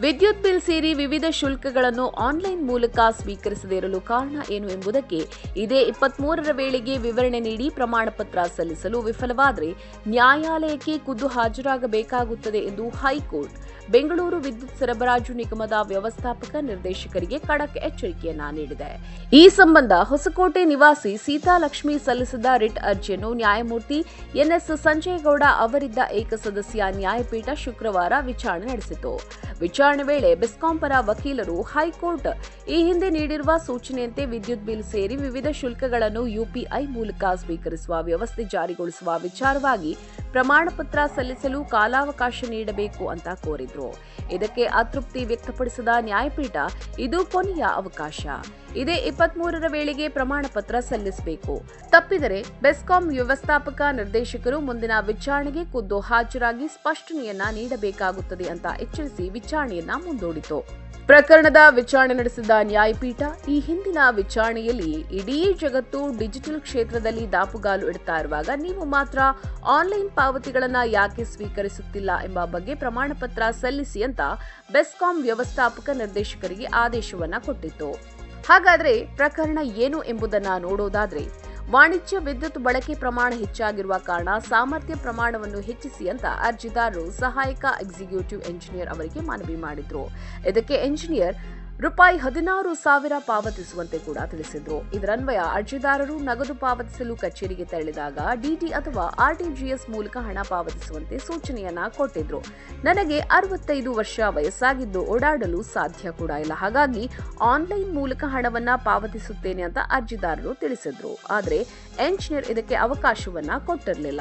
ವಿದ್ಯುತ್ ಬಿಲ್ ಸೇರಿ ವಿವಿಧ ಶುಲ್ಕಗಳನ್ನು ಆನ್ಲೈನ್ ಮೂಲಕ ಸ್ವೀಕರಿಸದೇ ಇರಲು ಕಾರಣ ಏನು ಎಂಬುದಕ್ಕೆ ಇದೇ ಇಪ್ಪತ್ಮೂರರ ವೇಳೆಗೆ ವಿವರಣೆ ನೀಡಿ ಪ್ರಮಾಣಪತ್ರ ಸಲ್ಲಿಸಲು ವಿಫಲವಾದರೆ ನ್ಯಾಯಾಲಯಕ್ಕೆ ಖುದ್ದು ಹಾಜರಾಗಬೇಕಾಗುತ್ತದೆ ಎಂದು ಹೈಕೋರ್ಟ್ ಬೆಂಗಳೂರು ವಿದ್ಯುತ್ ಸರಬರಾಜು ನಿಗಮದ ವ್ಯವಸ್ಥಾಪಕ ನಿರ್ದೇಶಕರಿಗೆ ಖಡಕ್ ಎಚ್ಚರಿಕೆಯನ್ನ ನೀಡಿದೆ. ಈ ಸಂಬಂಧ ಹೊಸಕೋಟೆ ನಿವಾಸಿ ಸೀತಾಲಕ್ಷ್ಮಿ ಸಲ್ಲಿಸಿದ ರಿಟ್ ಅರ್ಜಿಯನ್ನು ನ್ಯಾಯಮೂರ್ತಿ ಎನ್ಎಸ್ ಸಂಜಯಗೌಡ ಅವರಿದ್ದ ಏಕಸದಸ್ಯ ನ್ಯಾಯಪೀಠ ಶುಕ್ರವಾರ ವಿಚಾರಣೆ ನಡೆಸಿತು. ವಿಚಾರಣೆ ವೇಳೆ ಬೆಸ್ಕಾಂ ಪರ ವಕೀಲರು ಹೈಕೋರ್ಟ್ ಈ ಹಿಂದೆ ನೀಡಿರುವ ಸೂಚನೆಯಂತೆ ವಿದ್ಯುತ್ ಬಿಲ್ ಸೇರಿ ವಿವಿಧ ಶುಲ್ಕಗಳನ್ನು ಯುಪಿಐ ಮೂಲಕ ಸ್ವೀಕರಿಸುವ ವ್ಯವಸ್ಥೆ ಜಾರಿಗೊಳಿಸುವ ವಿಚಾರವಾಗಿ ಪ್ರಮಾಣ ಪತ್ರ ಸಲ್ಲಿಸಲು ಕಾಲಾವಕಾಶ ನೀಡಬೇಕು ಅಂತ ಕೋರಿದ್ರು. ಇದಕ್ಕೆ ಅತೃಪ್ತಿ ವ್ಯಕ್ತಪಡಿಸಿದ ನ್ಯಾಯಪೀಠ ಇದು ಕೊನೆಯ ಅವಕಾಶ. ಇದೇ ಇಪ್ಪತ್ಮೂರರ ವೇಳೆಗೆ ಪ್ರಮಾಣ ಪತ್ರ ಸಲ್ಲಿಸಬೇಕು. ತಪ್ಪಿದರೆ ಬೆಸ್ಕಾಂ ವ್ಯವಸ್ಥಾಪಕ ನಿರ್ದೇಶಕರು ಮುಂದಿನ ವಿಚಾರಣೆಗೆ ಖುದ್ದು ಹಾಜರಾಗಿ ಸ್ಪಷ್ಟನೆಯನ್ನ ನೀಡಬೇಕಾಗುತ್ತದೆ ಅಂತ ಎಚ್ಚರಿಸಿ ವಿಚಾರಣೆಯನ್ನ ಮುಂದೂಡಿತು. ಪ್ರಕರಣದ ವಿಚಾರಣೆ ನಡೆಸಿದ ನ್ಯಾಯಪೀಠ ಈ ಹಿಂದಿನ ವಿಚಾರಣೆಯಲ್ಲಿ ಇಡೀ ಜಗತ್ತು ಡಿಜಿಟಲ್ ಕ್ಷೇತ್ರದಲ್ಲಿ ದಾಪುಗಾಲು ಇಡ್ತಾ ಇರುವಾಗ ನೀವು ಮಾತ್ರ ಆನ್ಲೈನ್ ಪಾವತಿಗಳನ್ನ ಯಾಕೆ ಸ್ವೀಕರಿಸುತ್ತಿಲ್ಲ ಎಂಬ ಬಗ್ಗೆ ಪ್ರಮಾಣ ಪತ್ರ ಸಲ್ಲಿಸಿ ಅಂತ ಬೆಸ್ಕಾಂ ವ್ಯವಸ್ಥಾಪಕ ನಿರ್ದೇಶಕರಿಗೆ ಆದೇಶವನ್ನ ಕೊಟ್ಟಿತ್ತು. ಹಾಗಾದ್ರೆ ಪ್ರಕರಣ ಏನು ಎಂಬುದನ್ನ ನೋಡೋದಾದ್ರೆ, ವಾಣಿಜ್ಯ ವಿದ್ಯುತ್ ಬಳಕೆ ಪ್ರಮಾಣ ಹೆಚ್ಚಾಗಿರುವ ಕಾರಣ ಸಾಮರ್ಥ್ಯ ಪ್ರಮಾಣವನ್ನು ಹೆಚ್ಚಿಸಿ ಅಂತ ಅರ್ಜಿದಾರರು ಸಹಾಯಕ ಎಕ್ಸಿಕ್ಯೂಟಿವ್ ಎಂಜಿನಿಯರ್ ಅವರಿಗೆ ಮನವಿ ಮಾಡಿದ್ರು. ಇದಕ್ಕೆ ಎಂಜಿನಿಯರ್ ರೂಪಾಯಿ ಹದಿನಾರು ಸಾವಿರ ಪಾವತಿಸುವಂತೆ ಕೂಡ ತಿಳಿಸಿದ್ರು. ಇದರನ್ವಯ ಅರ್ಜಿದಾರರು ನಗದು ಪಾವತಿಸಲು ಕಚೇರಿಗೆ ತೆರಳಿದಾಗ ಡಿಟಿ ಅಥವಾ ಆರ್ಟಿಜಿಎಸ್ ಮೂಲಕ ಹಣ ಪಾವತಿಸುವಂತೆ ಸೂಚನೆಯನ್ನ ಕೊಟ್ಟಿದ್ರು. ನನಗೆ ಅರವತ್ತೈದು ವರ್ಷ ವಯಸ್ಸಾಗಿದ್ದು ಓಡಾಡಲು ಸಾಧ್ಯ ಕೂಡ ಇಲ್ಲ. ಹಾಗಾಗಿ ಆನ್ಲೈನ್ ಮೂಲಕ ಹಣವನ್ನ ಪಾವತಿಸುತ್ತೇನೆ ಅಂತ ಅರ್ಜಿದಾರರು ತಿಳಿಸಿದ್ರು. ಆದರೆ ಎಂಜಿನಿಯರ್ ಇದಕ್ಕೆ ಅವಕಾಶವನ್ನ ಕೊಟ್ಟಿರಲಿಲ್ಲ.